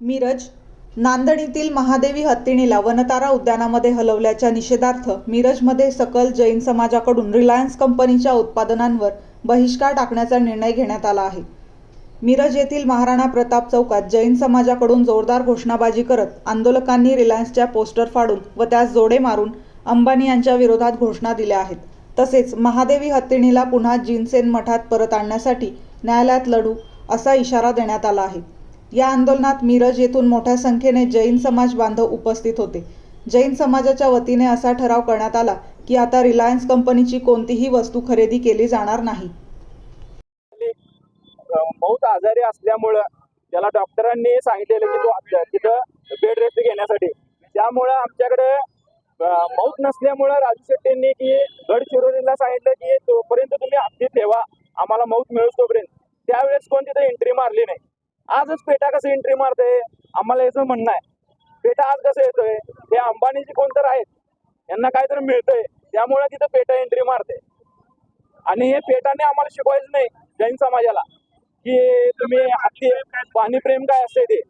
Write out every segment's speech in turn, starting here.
मिरज नांदणीतील महादेवी हत्तीणीला वनतारा उद्यानामध्ये हलवल्याच्या निषेधार्थ मिरजमध्ये सकल जैन समाजाकडून रिलायन्स कंपनीच्या उत्पादनांवर बहिष्कार टाकण्याचा निर्णय घेण्यात आला आहे. मिरज येथील महाराणा प्रताप चौकात जैन समाजाकडून जोरदार घोषणाबाजी करत आंदोलकांनी रिलायन्सच्या पोस्टर फाडून व त्यास जोडे मारून अंबानी यांच्या विरोधात घोषणा दिल्या आहेत. तसेच महादेवी हत्तीणीला पुन्हा जिनसेन मठात परत आणण्यासाठी न्यायालयात लढू असा इशारा देण्यात आला आहे. या आंदोलनात मिरज येथून मोठ्या संख्येने जैन समाज बांधव उपस्थित होते. जैन समाजाच्या वतीने असा ठराव करण्यात आला की आता रिलायन्स कंपनीची कोणतीही वस्तू खरेदी केली जाणार नाही. बहुत आजारी असल्यामुळं त्याला डॉक्टरांनी सांगितलेलं की तो तिथं बेड रेस्ट घेण्यासाठी. त्यामुळं आमच्याकडे मौत नसल्यामुळं राजू शेट्टींनी की गडचिरोलीला सांगितलं की तोपर्यंत तुम्ही हत्ती ठेवा. आम्हाला मौत मिळू तोपर्यंत. त्यावेळेस कोण तिथे एंट्री मारली नाही. आजच पेटा कसं एंट्री मारते? आम्हाला याचं म्हणणं आहे. पेटा आज कसं येतोय? हे अंबानीचे कोणतर आहेत. यांना काहीतरी मिळतंय. त्यामुळे तिथं पेटा एंट्री मारते. आणि हे पेटाने आम्हाला शिकवायचं नाही जैन समाजाला. की तुम्ही हत्ती पाणी प्रेम काय असते ते?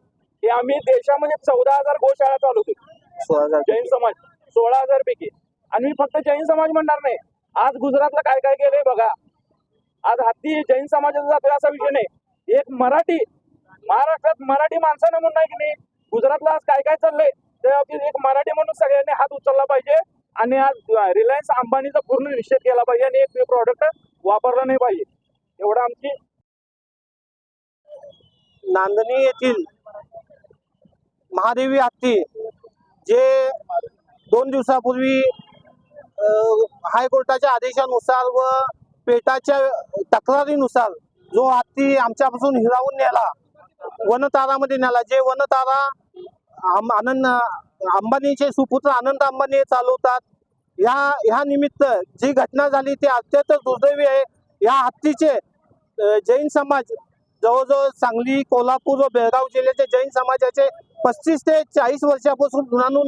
हे आम्ही देशामध्ये चौदा हजार गोशाळा चालवतो जैन समाज. सोळा हजार पैकी. आणि मी फक्त जैन समाज म्हणणार नाही. आज गुजरातला काय काय केलंय बघा. आज हत्ती जैन समाजाचा जातोय असा विषय नाही. एक मराठी महाराष्ट्रात मराठी माणसानं म्हणून नाही की नाही? गुजरातला आज काय काय चाललंय? त्या बाबतीत एक मराठी म्हणून सगळ्यांनी हात उचलला पाहिजे आणि आज रिलायन्स अंबानीचा पूर्ण निषेध केला पाहिजे आणि एक प्रॉडक्ट वापरला नाही पाहिजे. एवढं आमची नांदणी येथील महादेवी हत्ती जे दोन दिवसापूर्वी हायकोर्टाच्या आदेशानुसार व पेटाच्या तक्रारीनुसार जो हत्ती आमच्यापासून हिरावून नेला वनतारामध्ये नेला. जे वनतारा आनंद अंबानीचे सुपुत्र आनंद अंबानी चालवतात या ह्या निमित्त जी घटना झाली ती अत्यंत दुर्दैवी आहे. या हत्तीचे जैन समाज जवळजवळ सांगली कोल्हापूर व बेळगाव जिल्ह्याचे जैन समाजाचे पस्तीस ते चाळीस वर्षापासून ऋणानु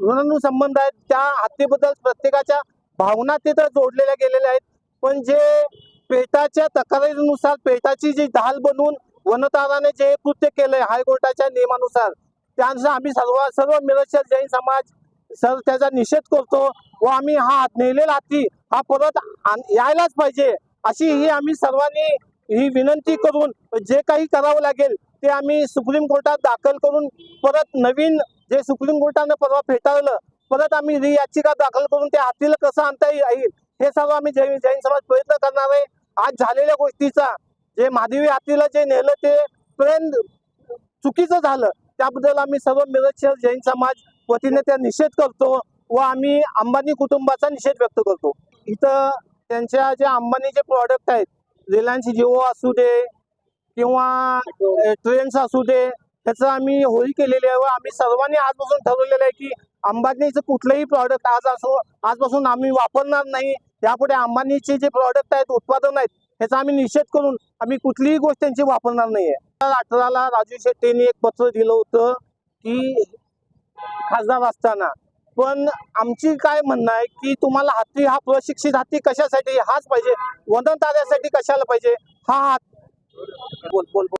ऋणानु संबंध आहेत. त्या हत्तीबद्दल प्रत्येकाच्या भावना तिथं जोडलेल्या गेलेल्या आहेत. पण जे पेटाच्या तक्रारीनुसार पेटाची जी ढाल बनवून वनताराने जे कृत्य केलंय हायकोर्टाच्या नियमानुसार त्यानुसार आम्ही सर्व सर्व मिरजच्या जैन समाज सर त्याचा निषेध करतो व आम्ही हा नेलेला हत्ती हा परत आण- यायलाच पाहिजे अशी ही आम्ही सर्वांनी ही विनंती करून जे काही करावं लागेल ते आम्ही सुप्रीम कोर्टात दाखल करून परत नवीन जे सुप्रीम कोर्टानं परवा फेटाळलं परत आम्ही री याचिका दाखल करून त्या हत्तीला कसं आणता येईल हे सर्व आम्ही जैन जैन समाज प्रयत्न करणार आहे. आज झालेल्या गोष्टीचा जे महादेवी हत्तीला जे नेलं ते ट्रेन चुकीचं झालं. त्याबद्दल आम्ही सर्व मिरजच्या जैन समाज वतीने त्या निषेध करतो व आम्ही अंबानी कुटुंबाचा निषेध व्यक्त करतो. इथं त्यांच्या जे अंबानीचे प्रॉडक्ट आहेत रिलायन्स जिओ असू दे किंवा ट्रेन्स असू दे त्याचं आम्ही होळी केलेली आहे व आम्ही सर्वांनी आजपासून ठरवलेलं आहे की अंबानीचं कुठलंही प्रॉडक्ट आज असो आजपासून आम्ही वापरणार नाही. यापुढे अंबानीचे जे प्रॉडक्ट आहेत उत्पादन आहेत ह्याचा आम्ही निषेध करून आम्ही कुठलीही गोष्ट त्यांची वापरणार नाही आहे अठराला राजू शेट्टीने एक पत्र दिलं होतं की खासदार असताना. पण आमची काय म्हणणं आहे की तुम्हाला हत्ती हा प्रशिक्षित हत्ती कशासाठी? हाच पाहिजे. वनताऱ्यासाठी कशाला पाहिजे? हा हात. बोल बोल बोल.